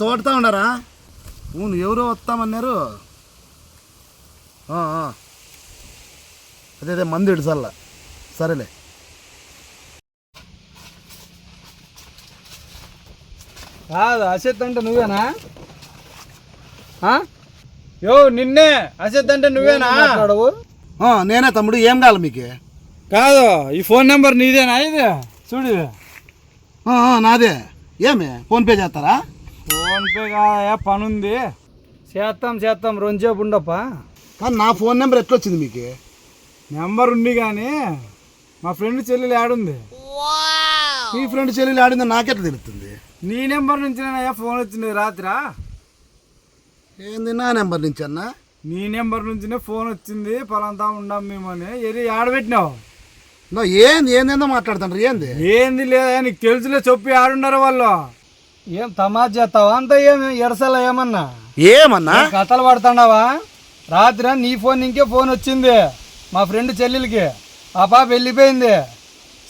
తోడుతా ఉండరా? అవును ఎవరో వస్తామన్నారు. అదే అదే మంది ఇడుసల్లా సరేలే. కాదు అసెత్ అంటే నువ్వేనా? యో నిన్నే అసెత్ అంటే నువ్వేనా? మాట్లాడవు? నేనే తమ్ముడు ఏం కావాలి మీకు? కాదు ఈ ఫోన్ నెంబర్ నీదేనా ఇది? చూడు. నాదే. ఏమి? ఫోన్పే చేస్తారా? ఫోన్ పే కాదయా పని ఉంది చేస్తాం చేస్తాం రెండుసేపు ఉండప్ప కానీ నా ఫోన్ నెంబర్ ఎట్లా వచ్చింది మీకు? నెంబర్ ఉంది కానీ మా ఫ్రెండ్ చెల్లెలు ఆడుంది మీ ఫ్రెండ్ చెల్లెలు ఆడిందో నాకెట్లా తెలుస్తుంది? నీ నెంబర్ నుంచి నేనయ్యా ఫోన్ వచ్చింది రాత్రా. ఏంది నా నెంబర్ నుంచి అన్న? నీ నెంబర్ నుంచినే ఫోన్ వచ్చింది పలాంతా ఉండం మేమని. ఏది ఆడబెట్టినావు ఏంది ఏందేందో మాట్లాడుతుండ్రు ఏంది? ఏంది లేదా నీకు తెలుసులే చెప్పి ఆడున్నారు వాళ్ళు. ఏం తమాజ్ చేస్తావా? అంత ఏం ఎరసల ఏమన్నా? ఏమన్నా? కథలు పడుతున్నావా? రాత్రి నీ ఫోన్ ఇంకే ఫోన్ వచ్చింది. మా ఫ్రెండ్ చెల్లెలకి. ఆ పాప వెళ్ళిపోయింది.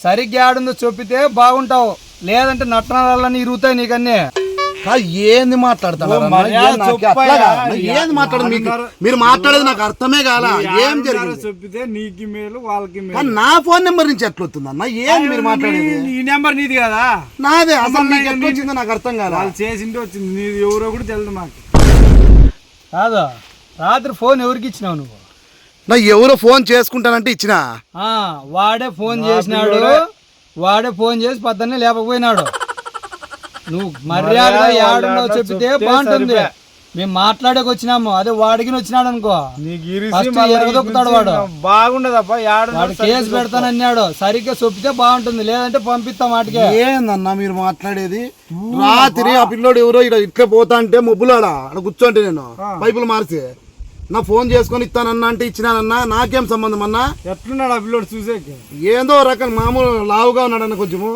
సరిగ్గా ఆడుందో చెప్పితే బాగుంటావు. లేదంటే నట్టనాలన్నీ ఇరుగుతాయి నీకన్నీ. ఏంది ఏం నాకు కాదు. ఏంది మాట్లాడదు మీకు? మీరు మాట్లాడేది నాకు అర్థమే కాల? ఏం జరిగింది? చెప్పితే నీకు మేలు వాళ్ళకి నా ఫోన్ నెంబర్ నుంచి ఎట్లా వస్తుంది అన్న ఏంది మీరు మాట్లాడేది? ఈ నెంబర్ నీది కదా. నాదే అసలు మీకు ఎట్లా వచ్చిందో నాకు అర్థం కాల? వాళ్ళు చేసింటే వచ్చింది. నీది ఎవరో కూడా తెలియదు మాకు. కాదా రాత్రి ఫోన్ ఎవరికి ఇచ్చినావు నువ్వు? నా ఎవరో ఫోన్ చేసుకుంటానంటే ఇచ్చిన? వాడే ఫోన్ చేసినాడు వాడే ఫోన్ చేసి పొద్దున్నే లేపకపోయినాడు. నువ్వు మర్యాదగా ఏడున్నావు చెప్పితే బాగుంటుంది. మేము మాట్లాడక వచ్చినాము అదే వాడికి వచ్చినాడు అనుకో. ఎరగదొక్కుతాడు వాడు. బాగుండదప్ప యాడు వాడు కేసు పెడతానన్నాడు సరిగ్గా చెప్పితే బాగుంటుంది లేదంటే పంపిస్తాం వాటికే. ఏందన్నా మీరు మాట్లాడేది? రాత్రి ఆ పిల్లోడు ఎవరో ఇక్కడ ఇట్లా పోతా అంటే మొబ్బులాడా? అక్కడ కూర్చోంటే నేను పైపులు మార్చి నా ఫోన్ చేసుకొని ఇస్తానన్నా అంటే ఇచ్చినానన్నా నాకేం సంబంధం అన్నా? ఎట్లున్నాడు ఆ పిల్లోడు చూసేకి? ఏందో రకం మామూలు లావుగా ఉన్నాడన్న కొంచెము.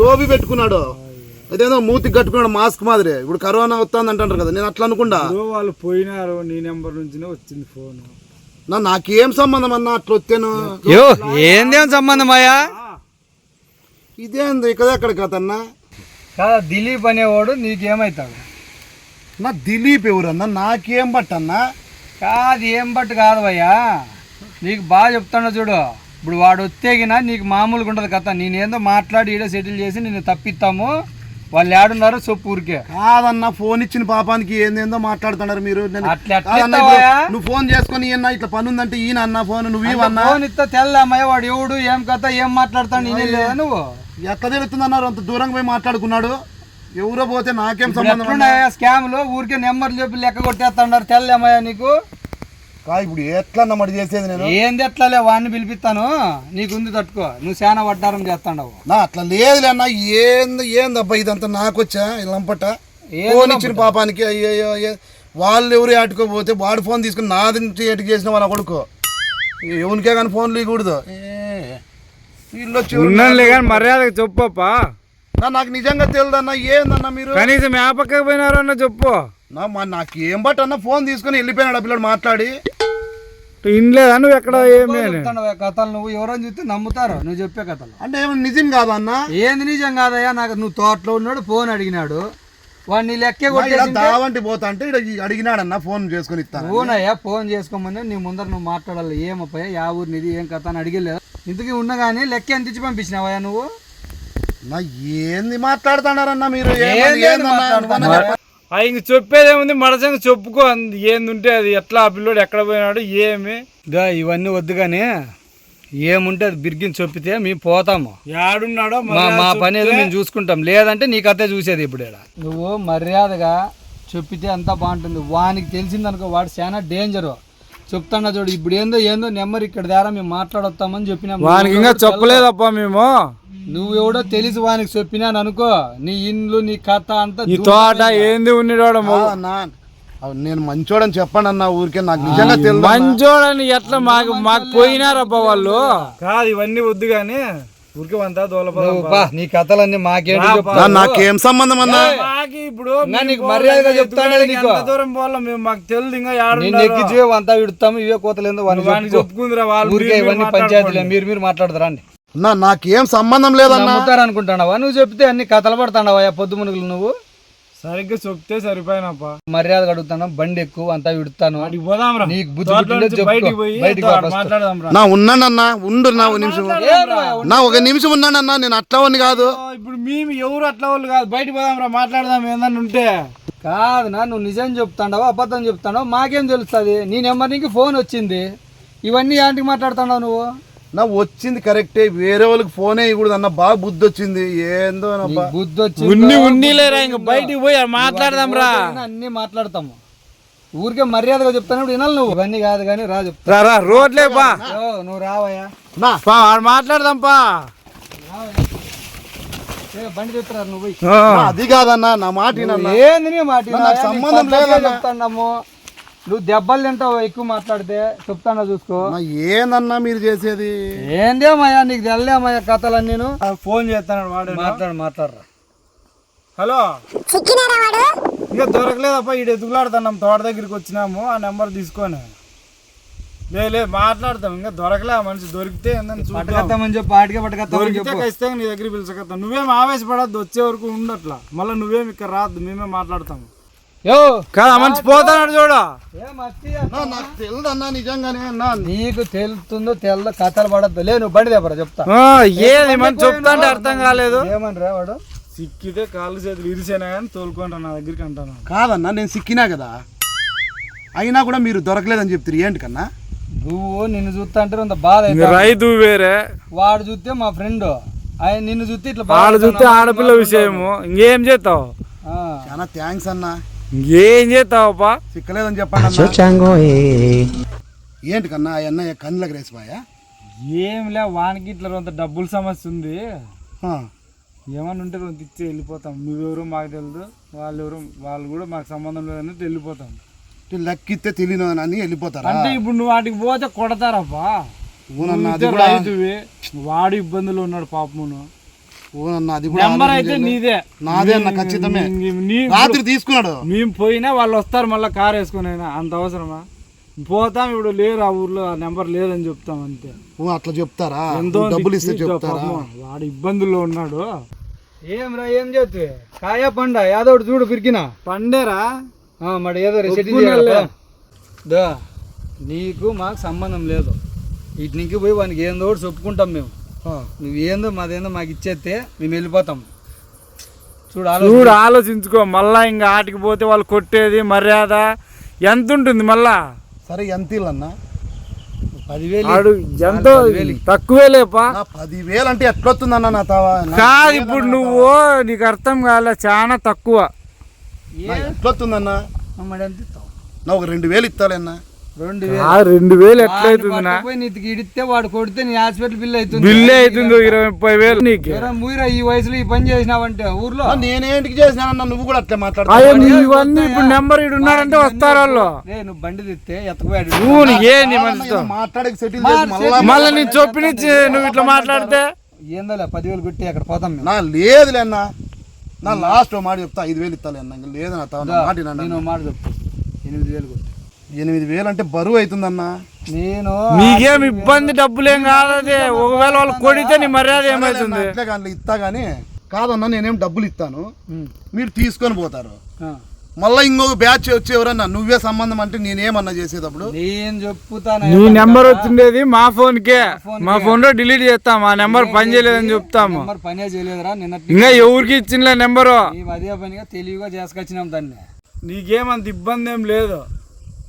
టోపీ పెట్టుకున్నాడు. అదేదో మూతికి కట్టుకున్నాడు మాస్క్ మాదిరి. ఇప్పుడు కరోనా వస్తుంది అంటారు కదా నేను అట్లా అనుకుంటా. వాళ్ళు పోయినారు నీ నెంబర్ నుంచినే వచ్చింది ఫోన్. నా నాకేం సంబంధం అన్నా అట్లా వచ్చాను? ఏందేం సంబంధం అయ్యా? ఇదేంది? ఇక్కడ ఎక్కడ కథ అన్నా కాదా దిలీప్ అనేవాడు నీకేమవుతాడు నా దిలీప్ ఎవరన్నా? నాకేం బట్టన్నా? కాదు ఏం బట్టు కాదు భయ్యా. నీకు బాగా చెప్తాను చూడు. ఇప్పుడు వాడు వచ్చేగినా నీకు మామూలుగా ఉండదు కథ. నేనేందో మాట్లాడి ఈడ సెటిల్ చేసి నేను తప్పిస్తాము. వాళ్ళు ఏడున్నారు చెప్పు ఊరికే. కాదన్నా ఫోన్ ఇచ్చిన పాపానికి ఏందేందో మాట్లాడుతున్నారు మీరు. నువ్వు ఫోన్ చేసుకొని ఈయన ఇట్లా పని ఉందంటే ఈయన అన్న ఫోన్ నువ్వు ఇవన్నా ఫోన్ ఇస్తా తెల్లమ్మయ్య వాడు ఎవడు ఏం కథ ఏం మాట్లాడతాడు నేనే లేదా నువ్వు? ఎట్లా తెలుస్తుంది అన్నారు అంత దూరంగా పోయి మాట్లాడుకున్నాడు. ఎవరో పోతే నాకేం సంబంధం స్కామ్లో? ఊరికే నెంబర్లు చెప్పి లెక్క కొట్టేస్తాడారు తెల్లమ్మయ్య నీకు. కా ఇప్పుడు ఎట్లా మరి చేసేది నేను? ఏంది ఎట్లాలే వాడిని పిలిపిస్తాను. నీకుంది తట్టుకో. నువ్వు శానా వడ్డారం చేస్తాండవు. నా అట్లా లేదులే అన్న. ఏంది ఏందబ్బా ఇదంతా నాకొచ్చా? ఈ లంపట? ఫోన్ పాపానికి అయ్యో అయ్యో వాళ్ళు ఎవరు ఆటుకోపోతే వాడు ఫోన్ తీసుకుని నాది నుంచి ఎటుకు చేసిన వాళ్ళ కొడుకు? ఎవరికే కానీ ఫోన్లు ఇవ్వకూడదు ఏ, వీళ్ళు వచ్చి కానీ మర్యాదగా చెప్పప్పా. నా నాకు నిజంగా తెలియదన్న ఏందన్న మీరు? కనీసం ఏ పక్కకు పోయినారో అన్న చెప్పు. నా మా నాకు ఏం బట్ అన్న ఫోన్ తీసుకుని వెళ్ళిపోయినాడు ఆ పిల్లడు మాట్లాడి. ఇన్లేదా నువ్వు ఎక్కడ ఏమి? కథలు నువ్వు? ఎవరైనా చూస్తే నమ్ముతారు. నువ్వు చెప్పే కథలు. అంటే ఏమన్నా నిజం కాదా అన్న? ఏంది నిజం కాదయ్యా? నాకు నువ్వు తోటలో ఉన్నాడు ఫోన్ అడిగినాడు. వాడు నీ లెక్కే దావంటి పోతా అంటే అడిగినాడన్న ఫోన్ చేసుకుని ఇస్తాను. ఫోనయ్యా ఫోన్ చేసుకోమని నీ ముందర నువ్వు మాట్లాడాలి. ఏమప్పయ్యా యా ఊరు నీది ఏం కథ అని అడిగలేదు. ఇంతకీ ఉన్నా కానీ లెక్క ఎంత ఇచ్చి పంపించినావయ్యా నువ్వు? నా ఏంది మాట్లాడుతున్నారన్న మీరు? ఆ ఇంక చెప్పేదేముంది? మడసంగా చెప్పుకో. అంది ఏంది ఉంటే అది? ఎట్లా ఆ పిల్లోడు ఎక్కడ పోయినాడు ఏమి? దా ఇవన్నీ వద్దు కానీ ఏముంటే అది బిరిగిని చెప్పితే మేము పోతాము. యాడున్నాడో మా మా పని ఏదో మేము చూసుకుంటాం. లేదంటే నీ కథే చూసేది ఇప్పుడు ఈడ. నువ్వు మర్యాదగా చెప్పితే అంతా బాగుంటుంది. వానికి తెలిసిందనుకో వాడు చాలా డేంజర్ చెప్తాన్నా చూడు ఇప్పుడు ఏందో ఏందో నెంబర్ ఇక్కడ ద్వారా మేము మాట్లాడొస్తామని చెప్పినాం. వానికి ఇంకా చెప్పలేదప్పా మేము. నువ్వు ఎవడో తెలిసి వానికి చెప్పినాను అనుకో. నీ ఇండ్లు నీ కథ అంతా ఈ తోట ఏంది. అవు నేను మంచోడని చెప్పండి అన్న ఊరికే నాకు నిజంగా తెలియదు మంచోడని ఎట్లా మాకు మాకు పోయినారప్ప వాళ్ళు? కాదు ఇవన్నీ వద్దు కానీ ఊరికి వంతా బా, నీ కథలన్నీ మాకేంటి. నా- నాకేం సంబంధం అన్నా? మాకి ఇప్పుడు నీకు మర్యాదగా చెప్తానే నీకు? దూరం పోవాలో? మేము మాకు తెలియదు ఇంకా యాడు నిన్ను ఎక్కించి అంతా విడుతాము ఇవే కోతలేందో వానికి వానికి చెప్పుకో. చెప్పుకుందిరా వాళ్ళు ఊరికే ఇవన్నీ పంచాయతీలే మీరు మీరు మాట్లాడతారా అండి నా నాకేం సంబంధం లేదన్నా. అనుకుంటున్నావా నువ్వు చెప్తే అన్ని కథలు పడుతున్నావా పొద్దు మునుగులు నువ్వు? సరిగ్గా చెప్తే సరిపోయినప్పా. మర్యాద అడుగుతాను బండి ఎక్కువ అంతా విడుతాను నీకు బుద్ధి పుట్టిందో నుంచి. బయటికి వా. మాట్లాడదాం నా ఉన్నానన్నా ఉండు నా ఒక నిమిషం. నా ఒక నిమిషం ఉన్నానన్నా నేను అట్లా వాడిని కాదు ఇప్పుడు మేము ఎవరు అట్లా వాళ్ళు కాదు. బయటికి పోదాం రా మాట్లాడదాం ఏందన్నా ఉంటే. కాదు నా నువ్వు నిజం చెప్తాండవా అబద్ధం చెప్తాండవు? మాకేం తెలుస్తుంది? నీ నెంబర్ నీకు ఫోన్ వచ్చింది. ఇవన్నీ ఏంటికి మాట్లాడుతున్నావు నువ్వు? నా వచ్చింది కరెక్టే వేరే వాళ్ళకి ఫోనే ఇవ్వకూడదు అన్న బాగా బుద్ధి వచ్చింది. ఏందో బుద్ధి వచ్చి ఉన్ని ఉన్నీలేరా ఇంక బయటికి పోయి మాట్లాడదాం రా. అన్ని మాట్లాడతాము. ఊరికే మర్యాదగా చెప్తాను వినాలి నువ్వు. ఇవన్నీ కాదు కానీ రా చెప్తా. రా రా రోడ్లే పా. ఓ, నువ్వు రావయ్యా. మాట్లాడదాం పా. ఏ, బండి చెప్తున్నారు నువ్వు అది కాదన్నా నా మాట. ఏంది నీ మాట నాకు సంబంధం లేదన్నా. నువ్వు దెబ్బలు తింటావు? ఎక్కువ మాట్లాడితే చెప్తాను చూసుకో. ఏందన్నా మీరు చేసేది? ఏందేమయ్యా నీకు తెల్లేమయ్యా కథలన్నీ నేను? ఆ, ఫోన్ చేస్తాడు వాడు. మాట్లాడు మాట్లాడరా. హలో? ఇంకా దొరకలేదప్ప ఈడు ఎదుగులాడుతున్నాం. తోట దగ్గరికి వచ్చినాము ఆ నెంబర్ తీసుకొని. లే లే మాట్లాడతాం. ఇంకా దొరకలే ఆ మనిషి. దొరికితే చెప్పు ఆటికే చెప్పు. ఖచ్చితంగా నీ దగ్గర పిలుచకత్తాం నువ్వేం ఆవేశపడద్దు వచ్చే వరకు ఉండట్లా మళ్ళీ నువ్వేం ఇక్కడ రాద్దు మేమే మాట్లాడతాము. యో. కదా మనిషి పోతాడు చూడు. నాకు తెలియదన్నా నిజంగానే నా నీకు తెలుతుందో తెల్ల కథలు పడద్దు. లే నువ్వు బండి దేపరా చెప్తా. ఆ, ఏది మన చెప్తా అంటే అర్థం కాలేదు. ఏమని రా వాడు? సిక్కితే కాళ్ళు చేతులు ఇరిసేనా కానీ తోలుకుంటా నా దగ్గరికి అంటాను. కాదన్నా నేను సిక్కినా కదా? అయినా కూడా మీరు దొరకలేదని చెప్తారు ఏంటి కన్నా? నువ్వు నిన్ను చూస్తా అంటే కొంత బాధ. రైతు వేరే. వాడు చూస్తే మా ఫ్రెండ్. ఆయన నిన్ను చూస్తే ఇట్లా వాళ్ళు చూస్తే. ఆడపిల్ల విషయము. ఇంకేం చేస్తావు? ఆ. చాలా థ్యాంక్స్ అన్నా. ఇంకేం చేస్తావప్పా సిక్కలేదని చెప్పండి ఏంటి కన్నా అన్నయ్య కళ్ళకి రేసిపోయా? ఏం లే వానికి ఇట్లా కొంత డబ్బుల సమస్య ఉంది. ఏమన్నా ఉంటే కొంత ఇచ్చి వెళ్ళిపోతాం. నువ్వెవరు మాకు తెలియదు వాళ్ళు ఎవరు వాళ్ళు కూడా మాకు సంబంధం లేదన్నట్టు వెళ్ళిపోతాం. లెక్కిస్తే తెలియను అని వెళ్ళిపోతారా? అంటే ఇప్పుడు నువ్వు వాటికి పోతే కొడతారప్పా రైతువి. వాడు ఇబ్బందులు ఉన్నాడు పాపమును. నెంబర్ అయితే నీదే. నాదే అన్న ఖచ్చితమే. రాత్రి తీసుకున్నాడు. మేము పోయినా వాళ్ళు వస్తారు మళ్ళీ కార్ వేసుకొని అంత అవసరమా? పోతాం ఇప్పుడు లేరు ఆ ఊర్లో ఆ నెంబర్ లేదని చెప్తాం అంతే. ఓ, అట్లా చెప్తారా? ఎంతో డబ్బులు ఇస్తే చెప్తారా? వాడు ఇబ్బందుల్లో ఉన్నాడు. ఏం రా ఏం చేస్తే కాయ పండ? ఏదో ఒకటి చూడు పిరికినా. పండేరా? ఆ, మరి ఏదో. దా నీకు మాకు సంబంధం లేదు. ఇటు నుంచి పోయి వానికి ఏందో ఒకటి చెప్పుకుంటాం మేము. ఆ. నువ్వు ఏందో మాదేందో మాకు ఇచ్చేస్తే మేము వెళ్ళిపోతాం. చూడు చూడు ఆలోచించుకో. మళ్ళా ఇంకా ఆటికి పోతే వాళ్ళు కొట్టేది మర్యాద ఎంత ఉంటుంది మళ్ళా? సరే ఎంత అన్న పదివేలు ఎంతో తక్కువే లేపా నా పదివేలు అంటే ఎట్లొస్తుందన్న నా తావా? నా- కాదు ఇప్పుడు నువ్వు నీకు అర్థం కాలే చాలా తక్కువ. ఎట్లొస్తుందన్న? మరి ఎంత ఇస్తావు? నా ఒక రెండు వేలు ఇస్తాలేనా రెండు వేలు. ఎట్లయితుంది నా? నీకు ఇడితే వాడు కొడితే నీ హాస్పిటల్ బిల్ అవుతుంది. బిల్లు అవుతుంది ఇరవై ముప్పై వేలు నీకు. మూయిరా ఈ వయసులో ఈ పని చేసినావంటే ఊర్లో? నేనేంటికి చేసినానన్న నువ్వు కూడా అట్లే నీ ఇవన్నీ ఇప్పుడు నెంబర్ ఇడు ఉన్నాడంటే వస్తారు వాళ్ళు. నువ్వు బండి తెస్తే ఎత్తకపోయాడు. నువ్వు ఏంది మనిషితో మాట్లాడక సెటిల్ మళ్ళా మళ్ళీ నేను చొప్పినిచ్చి నువ్వు ఇట్లా మాట్లాడితే? ఏందోలే పదివేలు కొట్టి అక్కడ పోతాం నా లేదులే అన్న. నా లాస్ట్ మాట చెప్తా ఐదు వేలు ఇస్తాలే అన్న. ఇంకా లేదు నా నా మాట నేను మాట చెప్తా. ఎనిమిది వేలు కొట్టి. ఎనిమిది వేలు అంటే బరువు అవుతుందన్న. నేను నీకేం ఇబ్బంది డబ్బులేం కాదు అది ఒకవేళ వాళ్ళు కొడితే నీ మర్యాద ఏమవుతుంది అట్లే కానీ ఇస్తా కానీ. కాదన్నా నేనేం డబ్బులు ఇస్తాను. మీరు తీసుకొని పోతారు. మళ్ళీ ఇంకొక బ్యాచ్ వచ్చి ఎవరన్నా నువ్వే సంబంధం అంటే నేనేమన్నా చేసేటప్పుడు? నేను చెప్పుతాను నీ నెంబర్ వచ్చిండేది మా ఫోన్ కే మా ఫోన్లో డిలీట్ చేస్తాం ఆ నెంబర్ పని చేయలేదని చెప్తాము. నెంబర్ పనే చేయలేదురా నిన్నటి ఇంకా ఎవరికి ఇచ్చిందిలే నెంబరు? అదే పనిగా తెలివిగా చేసుకొచ్చినాం దాన్ని నీకేమంత ఇబ్బంది ఏం లేదు.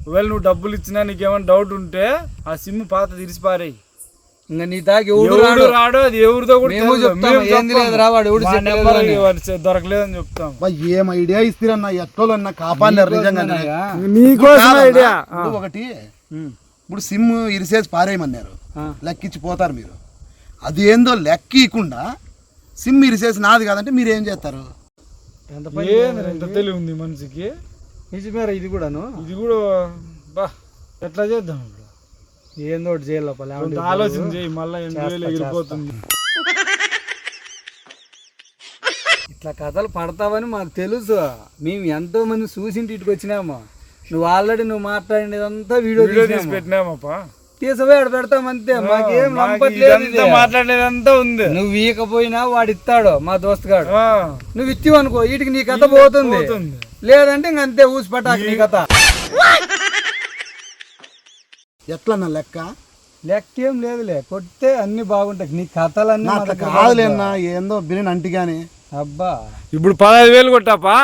ఒకవేళ నువ్వు డబ్బులు ఇచ్చినా నీకేమైనా డౌట్ ఉంటే ఆ సిమ్ పాత తీసిపారేయి. ఇంకా నీ తాకి ఎవడు రాడు? రాడు అది ఎవరిదో కూడా మేము. చెప్తాం, ఏంది చెప్తాం. లేదురా, వాడు? ఎవడు దొరకలేదని చెప్తాం. ఏం ఐడియా ఇస్తారన్న? ఎట్లోనన్నా కాపాడినారు నిజంగా నీకోసమేనయ్యా? నీకోసం ఐడియా ఇప్పుడు ఒకటి. ఇప్పుడు సిమ్ ఇరిసేసి పారేయమన్నారు. ఆ. లెక్కిచ్చి పోతారు మీరు. అది ఏందో లెక్కకుండా సిమ్ ఇరిసేసి నాది కాదంటే మీరు ఏం చేస్తారు? ఎంత పని ఏంది ఎంత తెలివి ఉంది మనిషికి? నిజమేరా ఇది కూడాను? ఇది కూడా బా ఎట్లా చేద్దాం ఇప్పుడు? ఏందో ఒకటి చేయాలి లోపల ఆలోచన చేయి మళ్ళీ ఎనిమిది వేలు ఎగిరిపోతుంది. ఇట్లా కథలు పడతావని మాకు తెలుసు. మేము ఎంతో మంది చూసింటి ఇటుకు వచ్చినాము. నువ్వు ఆల్రెడీ నువ్వు మాట్లాడినదంతా వీడియో తీసి పెట్టినామప్పా. తీసవే ఆడ పెడతాం అంతే. మాకేం ఇదంతా మాట్లాడేదంతా ఉంది. నువ్వు ఈకపోయినా వాడు ఇస్తాడు మా దోస్త్ గాడు. నువ్వు ఇత్తివి అనుకో వీటికి నీ కథ పోతుంది. పోతుంది. లేదంటే ఇంక అంతే ఊసి పటాకు నీ కథ. ఎట్లా నా లెక్క? లెక్క ఏం లేదులే కొడితే అన్ని బాగుంటాయి. నీ కథలన్నీ నా అట్లా కాదులేనా ఏందో బిర్యానీ అంటి కానీ అబ్బా. ఇప్పుడు పదహైదు వేలు కొట్టాపా?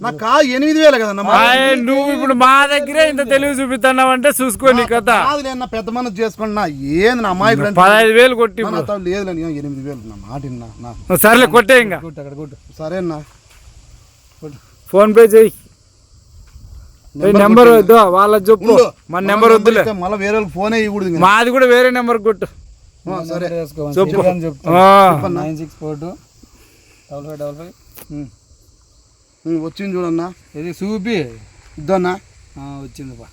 నాకు కా ఎనిమిది వేలు ఆయ్, నువ్వు ఇప్పుడు మా దగ్గరే ఇంత తెలివి చూపిస్తున్నావు అంటే చూసుకో నీ కథ. కాదులేనా పెద్ద మనసు చేసుకున్నా ఏంది నా అమ్మాయి పదహైదు వేలు కొట్టి నేను ఎనిమిది వేలు? నా మాట సర్లే కొట్టే ఇంకా. కొట్టు అక్కడ కొట్టు. సరేనా ఫోన్ పే చెయ్యి నెంబర్ వద్దు వాళ్ళ చెప్పు. మన నెంబర్ వద్దులే. మళ్ళీ వేరే ఫోనే ఇవ్వకూడదు. మాది కూడా వేరే నెంబర్ కొట్టు. సరే. చెప్పు. Nine six four two. Double five double five. వచ్చింది చూడన్నా ఇది చూపి ఇద్దన్నా ఆ, వచ్చింది బా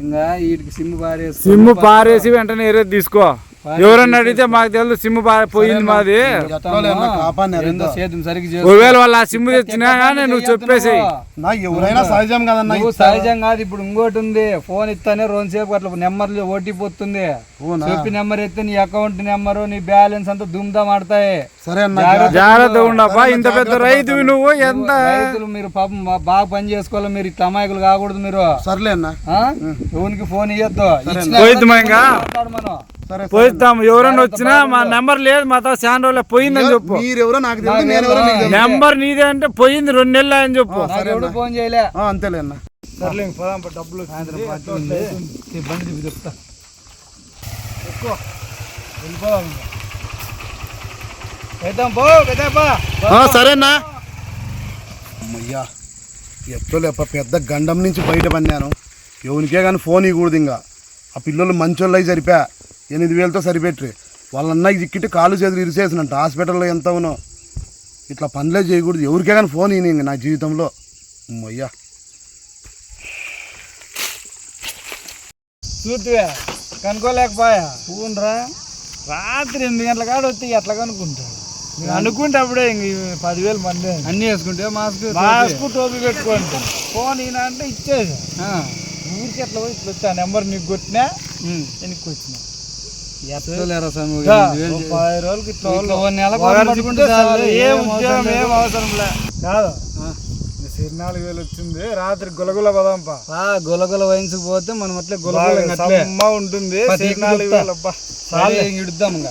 ఇంకా వీటికి సిమ్ పారేసి సిమ్ పారేసి వెంటనే ఏరే తీసుకో. ఎవరన్నా అడిగితే మాకు తెలుసు సిమ్ పోయింది మాది. ఒకవేళ వాళ్ళు ఆ సిమ్ తెచ్చినా కానీ నువ్వు చెప్పేసేయి. నా ఎవరైనా సహజం కదన్నా సహజం కాదు ఇప్పుడు ఇంకోటి ఉంది. ఫోన్ ఇస్తానే రెండు సేపు అట్లా నెంబర్లు ఓటీపీ వస్తుంది అవునా? చెప్పి నెంబర్ ఎత్తే నీ అకౌంట్ నెంబరు నీ బ్యాలెన్స్ అంతా దుమ్దాం ఆడతాయి సరే అన్న జాగ్రత్తగా ఉండప్పా ఇంత పెద్ద రైతువి నువ్వు ఎంత? రైతులు మీరు పాపం బాగా పని చేసుకోవాలి మీరు ఇట్లా అమాయకులు కాకూడదు మీరు. సర్లే అన్న? ఎవరికి ఫోన్ ఇవ్వద్దు మనం. పోయిద్దాం ఎవరన్నా వచ్చినా మా నెంబర్ లేదు మాతో చాలా రోజులు పోయిందని చెప్పు. మీరెవరో నాకు తెలియదు నేను ఎవరో మీకు తెలియదు. నెంబర్ నీదే అంటే పోయింది రెండు నెలలు అని చెప్పు. ఎవడు ఫోన్ చేయలే? ఆ, అంతేలే అన్న సర్లే డబ్బులు సాయంత్రం పార్టీ ఉంది. ఈ బండి చూపి చెప్తా. పెద్దాం పో పెద్దప్పా ఆ, సరేనా అమ్మయ్యా ఎత్తలేప పెద్ద గండం నుంచి బయట పన్నాను. ఎవరికే కానీ ఫోన్ ఇవ్వకూడదు ఇంకా. ఆ పిల్లలు మంచోళ్ళు అయి సరిపా. ఎనిమిది వేలతో సరిపెట్టి వాళ్ళ అన్నకి చిక్కిట్టి కాలు చేతులు ఇరిసేసినట్టు. హాస్పిటల్లో ఎంత ఉన్నో ఇట్లా పనులే చేయకూడదు. ఎవరికే కానీ ఫోన్ ఇని ఇంక నా జీవితంలో. అమ్మయ్యా చూద్దువే కనుక్కోలేకపోయా? ఫోన్ రా రాత్రి ఎనిమిది గంటల కాడ వచ్చి ఎట్లా కనుక్కుంటా నేను అనుకుంటే అప్పుడే ఇంక పదివేలు మంది. అన్ని వేసుకుంటే మాస్క్ మాస్కు టోపీ పెట్టుకోండి. ఫోన్ ఈయన అంటే ఇచ్చేది. ఆ. ఊరికి ఎట్లా పోయి ఇట్లా వచ్చా నెంబర్ నీకు కొట్టినా. వెనక్కి వచ్చిన పది రోజులకి ఏం ఉద్యోగం. ఏం అవసరం లే కాదు. నాలుగు వేలు వచ్చింది రాత్రి గులగుల పదంపా. ఆ గొలగొల వహించకపోతే మనం అట్లే గొలగొల ఉంటుంది. నాలుగు. వేలు అబ్బా ఇడుద్దాం ఇంకా.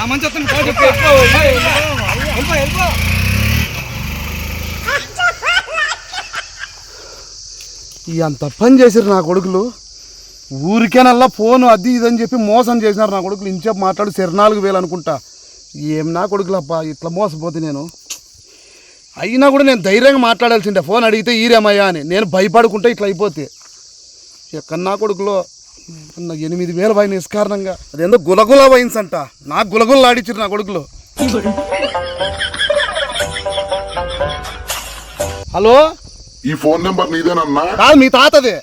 ఆ మంచి వస్తుంది, పో, చెప్పు, వెళ్ళిపో, వెళ్ళిపో, వెళ్ళిపో. ఈ అంత పని చేశారు నా కొడుకులు? ఊరికేనల్లా ఫోన్ అది ఇదని చెప్పి మోసం చేసినారు నా కొడుకులు. ఇంచేపు మాట్లాడి సిరనాలుగు నాలుగు వేలు అనుకుంటా. ఏం నా కొడుకులప్పా ఇట్లా మోసపోతే నేను? అయినా కూడా నేను ధైర్యంగా మాట్లాడాల్సిండే ఫోన్ అడిగితే ఈరేమయ్యా అని. నేను భయపడుకుంటే ఇట్లా అయిపోతే. ఎక్కడ నా కొడుకులో? ఎనిమిది వేలు పైన నిష్కారణంగా. అదేందో గులగుల వైన్స్ అంట. నా గులగుల ఆడిచ్చిరు నా కొడుకులు. హలో? ఈ ఫోన్ నెంబర్ నీదేనన్నా? కాదు మీ తాతది.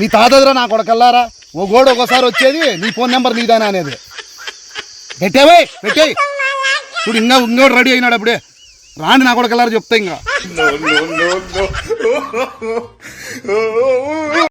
మీ తాతదిరా నా కొడకల్లారా? ఓ గోడు ఒకసారి వచ్చేది నీ ఫోన్ నెంబర్ నీదేనా అనేది. పెట్టేవే పెట్టేయి చూడు ఇంకా ఇంకోటి రెడీ అయినాడు అప్పుడే. రాండి నా కొడకల్లారా చెప్తా ఇంకా.